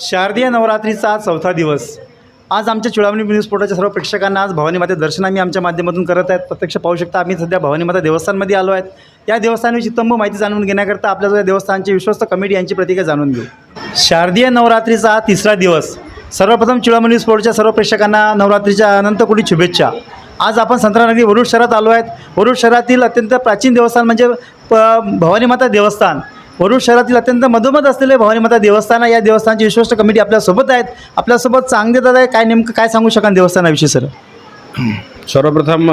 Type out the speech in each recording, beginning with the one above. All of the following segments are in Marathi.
शारदीय नवरात्रीचा आज चौथा दिवस. आज आमच्या चुळामणी न्यूज पोर्टलच्या सर्व प्रेक्षकांना आज भवानी माते दर्शन आम्ही आमच्या माध्यमातून करत आहेत. प्रत्यक्ष पाहू शकता आम्ही सध्या भवानी माता देवस्थानमध्ये आलो आहेत. या देवस्थानाविषयी तंब माहिती जाणून घेण्याकरता आपल्या देवस्थानची देवस्थानचे विश्वस्त कमिटी यांची प्रतिक्रिया जाणून घेऊ. शारदीय नवरात्रीचा हा तिसरा दिवस. सर्वप्रथम चुळामणी न्यूज पोर्टच्या सर्व प्रेक्षकांना नवरात्रीच्या अनंतकोटी शुभेच्छा. आज आपण संत्रानगरी वरुड शहरात आलो आहेत. वरुड शहरातील अत्यंत प्राचीन देवस्थान म्हणजे प भवानी माता देवस्थान. वरुड शहरातील अत्यंत मधोमध असलेले भवानी माता देवस्थान या देवस्थानची विश्वस्त कमिटी आपल्यासोबत आहेत. आपल्यासोबत चांगले दादा काय नेमकं काय सांगू शकाल देवस्थानाविषयी सर? सर्वप्रथम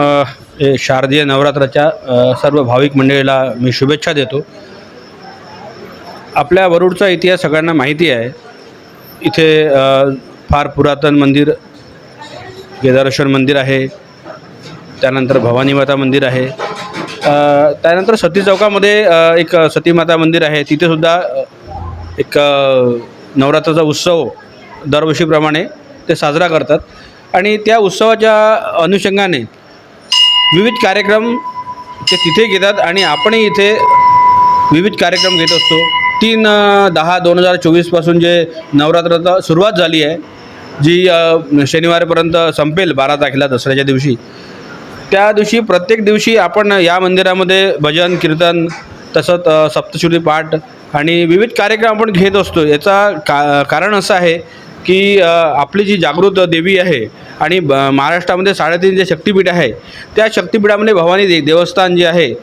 हे शारदीय नवरात्राच्या सर्व भाविक मंडळीला मी शुभेच्छा देतो. आपल्या वरुडचा इतिहास सगळ्यांना माहिती आहे. इथे फार पुरातन मंदिर केदारेश्वर मंदिर आहे. त्यानंतर भवानी माता मंदिर आहे. त्यानंतर सती चौकामध्ये एक सती माता मंदिर आहे. तिथेसुद्धा एक नवरात्राचा उत्सव दरवर्षीप्रमाणे ते साजरा करतात. आणि त्या उत्सवाच्या अनुषंगाने विविध कार्यक्रम ते तिथे घेतात आणि आपणही इथे विविध कार्यक्रम घेत असतो. तीन दहा दोन हजार चोवीसपासून जे नवरात्राचा सुरुवात झाली आहे जी शनिवारपर्यंत संपेल बारा तारखेला दसऱ्याच्या दिवशी त्या दिवशी प्रत्येक दिवशी आपण या मंदिरामध्ये भजन कीर्तन तसंच अ, सप्तश्रुती पाठ आणि विविध कार्यक्रम आपण घेत असतो. याचा का कारण असं आहे की आपली जी जागृत देवी आहे आणि ब महाराष्ट्रामध्ये साडेतीन जे शक्तिपीठ आहे त्या शक्तिपीठामध्ये भवानी दे देवस्थान जे आहे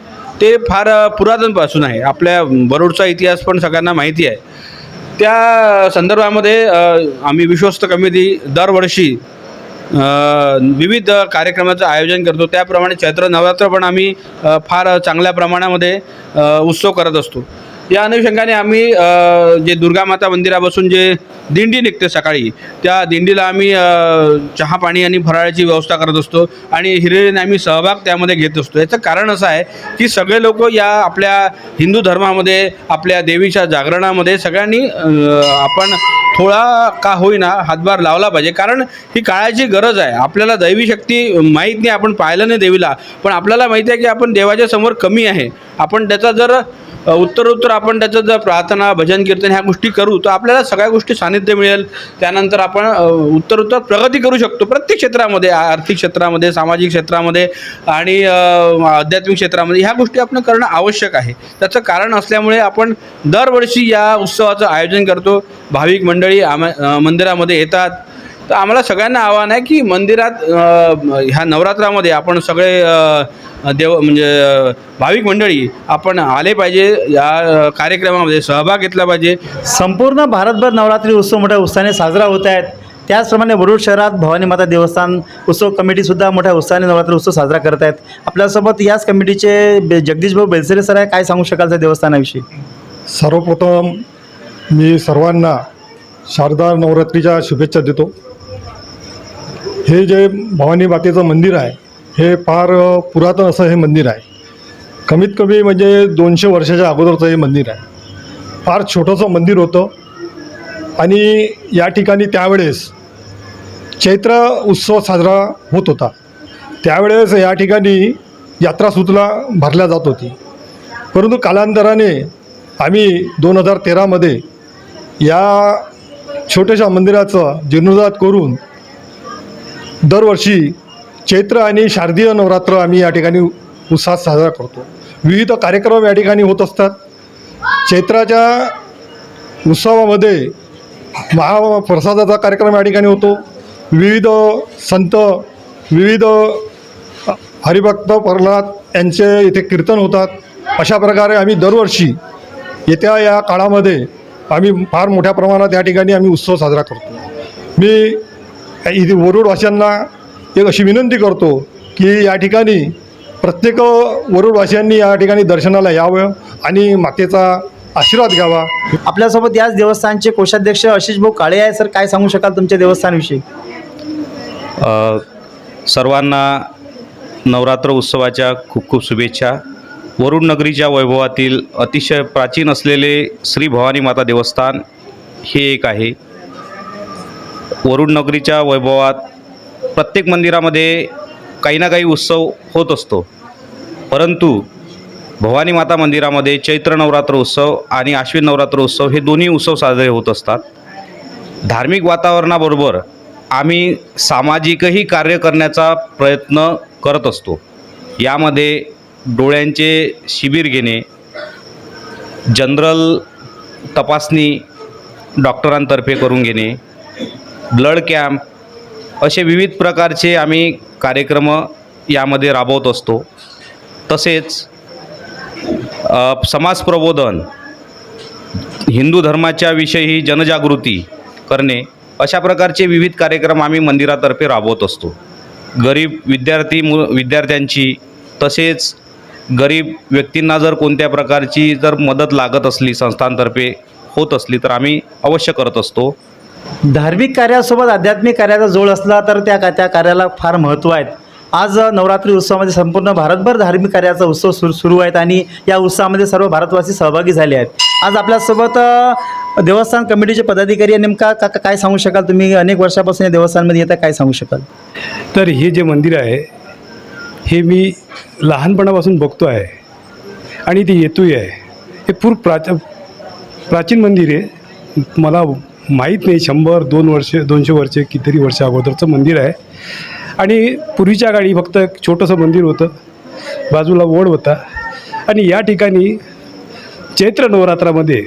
ते फार पुरातनपासून आहे. आपल्या बरोडचा इतिहास पण सगळ्यांना माहिती आहे. त्या संदर्भामध्ये आम्ही विश्वस्त कमिटी दरवर्षी विविध कार्यक्रमाचं आयोजन करतो. त्याप्रमाणे चैत्र नवरात्र पण आम्ही फार चांगल्या प्रमाणामध्ये उत्सव करत असतो. या अनुषंगाने आम्ही जे दुर्गा माता मंदिरापासून जे दिंडी निघते सकाळी त्या दिंडीला आम्ही चहा पाणी आणि फराळाची व्यवस्था करत असतो आणि हिरिरीने आम्ही सहभाग त्यामध्ये घेत असतो. याचं कारण असं आहे की सगळे लोक या आपल्या हिंदू धर्मामध्ये आपल्या देवीच्या जागरणामध्ये सगळ्यांनी आपण थोडा का होईना हातभार लावला पाहिजे. कारण ही काळाची गरज आहे. आपल्याला दैवी शक्ती माहीत नाही आपण पाहिलं नाही देवीला. पण आपल्याला माहिती आहे की आपण देवाच्या समोर कमी आहे. आपण त्याचा जर उत्तरोत्तर आपण त्याचं जर प्रार्थना भजन कीर्तन ह्या गोष्टी करू तर आपल्याला सगळ्या गोष्टी सानिध्य मिळेल. त्यानंतर आपण उत्तरोत्तर प्रगती करू शकतो. प्रत्येक क्षेत्रामध्ये आर्थिक क्षेत्रामध्ये सामाजिक क्षेत्रामध्ये आणि आध्यात्मिक क्षेत्रामध्ये ह्या गोष्टी आपण करणं आवश्यक आहे. त्याचं कारण असल्यामुळे आपण दरवर्षी या उत्सवाचं आयोजन करतो. भाविक मंडळी आम मंदिरामध्ये येतात. तर आम्हाला सगळ्यांना आव्हान आहे की मंदिरात ह्या नवरात्रामध्ये आपण सगळे देव म्हणजे भाविक मंडळी आपण आले पाहिजे. या कार्यक्रमामध्ये सहभाग घेतला पाहिजे. संपूर्ण भारतभर नवरात्री उत्सव मोठ्या उत्साहाने साजरा होत आहेत. त्याचप्रमाणे वरुड शहरात भवानी माता देवस्थान उत्सव कमिटीसुद्धा मोठ्या उत्साहाने नवरात्री उत्सव साजरा करत आहेत. आपल्यासोबत याच कमिटीचे बे- जगदीश भाऊ बेलसरे सर आहे. काय सांगू शकाल त्या देवस्थानाविषयी? सर्वप्रथम मी सर्वांना शारदा नवरात्रीच्या शुभेच्छा देतो. हे जे भवानी मातेचं मंदिर आहे हे फार पुरातन असं हे मंदिर आहे. कमीत कमी म्हणजे दोनशे वर्षाच्या अगोदरचं हे मंदिर आहे. फार छोटंसं मंदिर होतं आणि या ठिकाणी त्यावेळेस चैत्र उत्सव साजरा होत होता. त्यावेळेस या ठिकाणी यात्रासुतला भरल्या जात होती. परंतु कालांतराने आम्ही दोन हजार तेरामध्ये या छोट्याशा मंदिराचं जीर्णोद्धार करून दरवर्षी चैत्र आणि शारदीय नवरात्र आम्ही या ठिकाणी उत्साहात साजरा करतो. विविध कार्यक्रम या ठिकाणी होत असतात. चैत्राच्या उत्सवामध्ये महाप्रसादाचा कार्यक्रम या ठिकाणी होतो. विविध संत विविध हरिभक्त प्रल्हाद यांचे इथे कीर्तन होतात. अशा प्रकारे आम्ही दरवर्षी येत्या या काळामध्ये आम्ही फार मोठ्या प्रमाणात या ठिकाणी आम्ही उत्सव साजरा करतो. मी इथे वरुडवासियांना एक अशी विनंती करतो की या ठिकाणी प्रत्येक वरुडवासियांनी या ठिकाणी दर्शनाला यावं आणि मातेचा आशीर्वाद घ्यावा. आपल्यासोबत याच देवस्थानचे कोषाध्यक्ष आशिष भाऊ काळे आहे सर काय सांगू शकाल तुमच्या देवस्थानविषयी? अ, सर्वांना नवरात्र उत्सवाच्या खूप खूप शुभेच्छा. वरुण नगरीच्या वैभवातील अतिशय प्राचीन असलेले श्री भवानी माता देवस्थान हे एक आहे. वरुण नगरीच्या वैभवात प्रत्येक मंदिरामध्ये काही ना काही उत्सव होत असतो. परंतु भवानी माता मंदिरामध्ये चैत्र नवरात्र उत्सव आणि आश्विन नवरात्र उत्सव हे दोन्ही उत्सव साजरे होत असतात. धार्मिक वातावरणाबरोबर आम्ही सामाजिकही कार्य करण्याचा प्रयत्न करत असतो. यामध्ये डोळ्यांचे शिबिर घेणे जनरल तपासणी डॉक्टरांतर्फे करून घेणे ब्लड कॅम्प असे विविध प्रकारचे आम्ही कार्यक्रम यामध्ये राबवत असतो. तसेच समाज प्रबोधन हिंदू धर्माच्या विषयी जनजागृती करणे अशा प्रकारचे विविध कार्यक्रम आम्ही मंदिरातर्फे राबवत असतो. गरीब विद्यार्थी मु विद्यार्थ्यांची तसेच गरीब व्यक्तींना जर कोणत्या प्रकारची जर मदत लागत असली संस्थांतर्फे होत असली तर आम्ही अवश्य करत असतो. धार्मिक कार्यासोबत आध्यात्मिक कार्याचा जोड असला तर त्या का त्या कार्याला फार महत्त्व आहेत. आज नवरात्री उत्सवामध्ये संपूर्ण भारतभर धार्मिक कार्याचा उत्सव सुरू सुरू आहेत आणि या उत्सवामध्ये सर्व भारतवासी सहभागी झाले आहेत. आज आपल्यासोबत देवस्थान कमिटीचे पदाधिकारी आहे. नेमका का का- काय सांगू शकाल? तुम्ही अनेक वर्षापासून या देवस्थानमध्ये येता काय सांगू शकाल? तर हे जे मंदिर आहे हे मी लहानपणापासून बघतो आहे. आणि ते येतोही आहे. हे पूर प्राच प्राचीन मंदिर आहे. मला माहीत नाही शंभर दोन वर्ष दोनशे वर्षे कितीतरी वर्ष अगोदरचं मंदिर आहे. आणि पूर्वीच्या काळी फक्त एक छोटंसं मंदिर होतं. बाजूला ओढ होता. आणि या ठिकाणी चैत्र नवरात्रामध्ये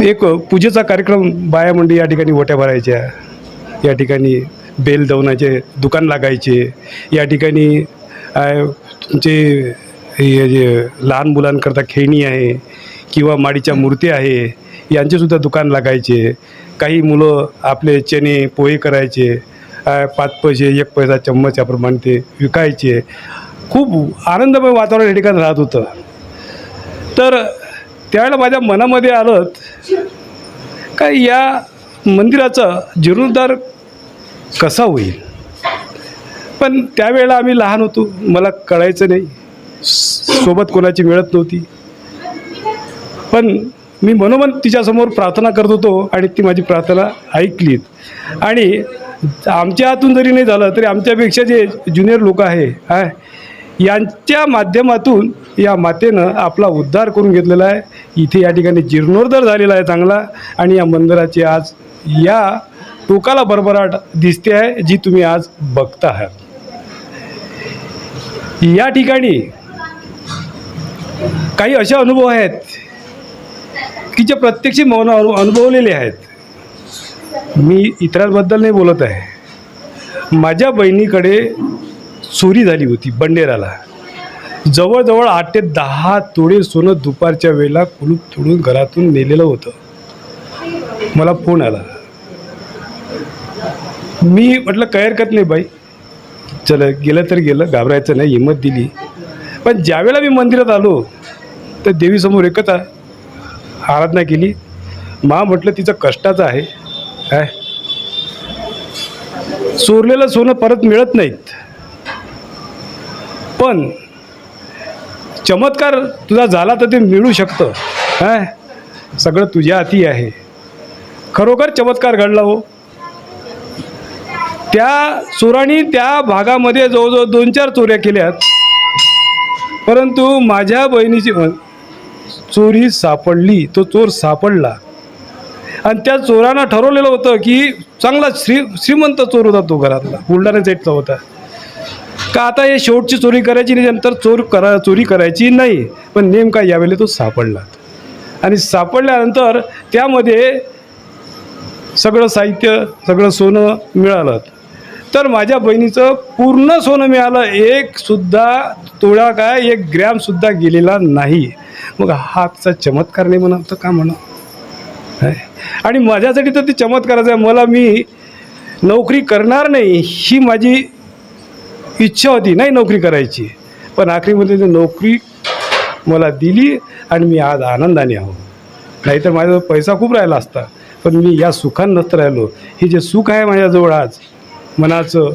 एक पूजेचा कार्यक्रम बाया मंडळी या ठिकाणी ओट्या भरायच्या. या ठिकाणी बेल दवनाचे दुकान लागायचे. या ठिकाणी तुमचे हे जे लहान मुलांकरता खेळणी आहे किंवा माडीच्या मूर्ती आहे यांचेसुद्धा दुकान लागायचे. काही मुलं आपले चणे पोहे करायचे पाच पैसे एक पैसा चम्मच याप्रमाणे ते विकायचे. खूप आनंदमय वातावरण या ठिकाणी राहत होतं. तर त्यावेळेला माझ्या मनामध्ये आलं का या मंदिराचा जीर्णोद्धार कसा होईल? पण त्यावेळेला आम्ही लहान होतो. मला कळायचं नाही. सोबत कोणाची मिळत नव्हती. पण मी मनोमन तिच्यासमोर प्रार्थना करत होतो आणि ती माझी प्रार्थना ऐकलीत. आणि आमच्या हातून जरी नाही झालं तरी आमच्यापेक्षा जे ज्युनियर लोक आहे हा यांच्या माध्यमातून या मातेनं आपला उद्धार करून घेतलेला आहे. इथे या ठिकाणी जीर्णोद्धार झालेला आहे चांगला. आणि या मंदिराची आज या टोकाला भरभराट दिसते आहे जी तुम्ही आज बघता आहात या ठिकाणी काही असे अनुभव आहेत की जे प्रत्यक्ष मौन अनु अनुभवलेले आहेत. मी इतरांबद्दल नाही बोलत आहे. माझ्या बहिणीकडे चोरी झाली होती बंडेराला. जवळजवळ आठ ते दहा तोडे सोनं दुपारच्या वेळेला कुलूप तोडून घरातून नेलेलं होतं. मला फोन आला. मी म्हटलं काय हरकत नाही बाई. चल गेलं तर गेलं घाबरायचं नाही हिंमत दिली. पण ज्यावेळेला मी मंदिरात आलो तर देवीसमोर एकच आराधना केली. मा म्हटलं तिचं कष्टाचं आहे. काय? चोरलेलं सोनं परत मिळत नाहीत. पण चमत्कार तुझा झाला तर ते मिळू शकतं. काय? सगळं तुझ्या हाती आहे. खरोखर चमत्कार घडला हो. त्या चोरांनी त्या भागामध्ये जवळजवळ दोन चार चोऱ्या केल्यात परंतु माझ्या बहिणीची चोरी सापडली तो चोर सापडला. आणि त्या चोरानं ठरवलेलं होतं की चांगला श्री श्रीमंत चोर होता तो घरातला बुलढाणा साईडचा होता. का आता हे शेवटची चोरी करायची नाही नंतर चोर करा चोरी करायची नाही पण नेमका यावेळेला तो सापडला. आणि सापडल्यानंतर त्यामध्ये सगळं साहित्य सगळं सोनं मिळालं. तर माझ्या बहिणीचं पूर्ण सोनं मिळालं. एकसुद्धा तोळा काय एक ग्रॅमसुद्धा गेलेला नाही. मग हातचा चमत्कार नाही म्हणा तर का म्हणा? काय? आणि माझ्यासाठी तर ते चमत्काराचं आहे. मला मी नोकरी करणार नाही ही माझी इच्छा होती. नाही नोकरी करायची. पण आखरीमध्ये ती नोकरी मला दिली आणि मी आज आनंदाने आहो. नाहीतर माझ्याजवळ पैसा खूप राहिला असता. पण मी या सुखात नसतं राहिलो. हे जे सुख आहे माझ्याजवळ आज मनाचं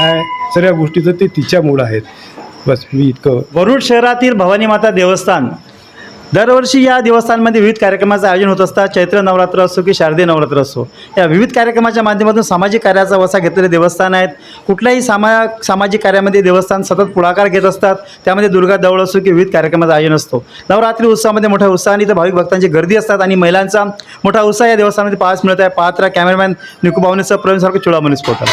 आहे. सगळ्या गोष्टीचं ते तिच्यामुळं आहेत. बस मी इतकं वरुड शहरातील भवानी माता देवस्थान. दरवर्षी या देवस्थानमध्ये विविध कार्यक्रमाचं आयोजन होत असतात चैत्र नवरात्र असो की शारदीय नवरात्र असो. या विविध कार्यक्रमाच्या माध्यमातून सामाजिक कार्याचा वसा घेतलेले देवस्थान आहेत. कुठल्याही सामा सामाजिक कार्यामध्ये देवस्थान सतत पुढाकार घेत असतात. त्यामध्ये दुर्गा दौड असो की विविध कार्यक्रमाचं आयोजन असतो. नवरात्री उत्सवामध्ये मोठ्या उत्साहाने इथं भाविक भक्तांची गर्दी असतात आणि महिलांचा मोठा उत्साह या देवस्थानामध्ये पाहास मिळत आहे. पात्र कॅमेरामॅन निकू भावनेसह प्रवीण सारखं चुळामणी स्फोटन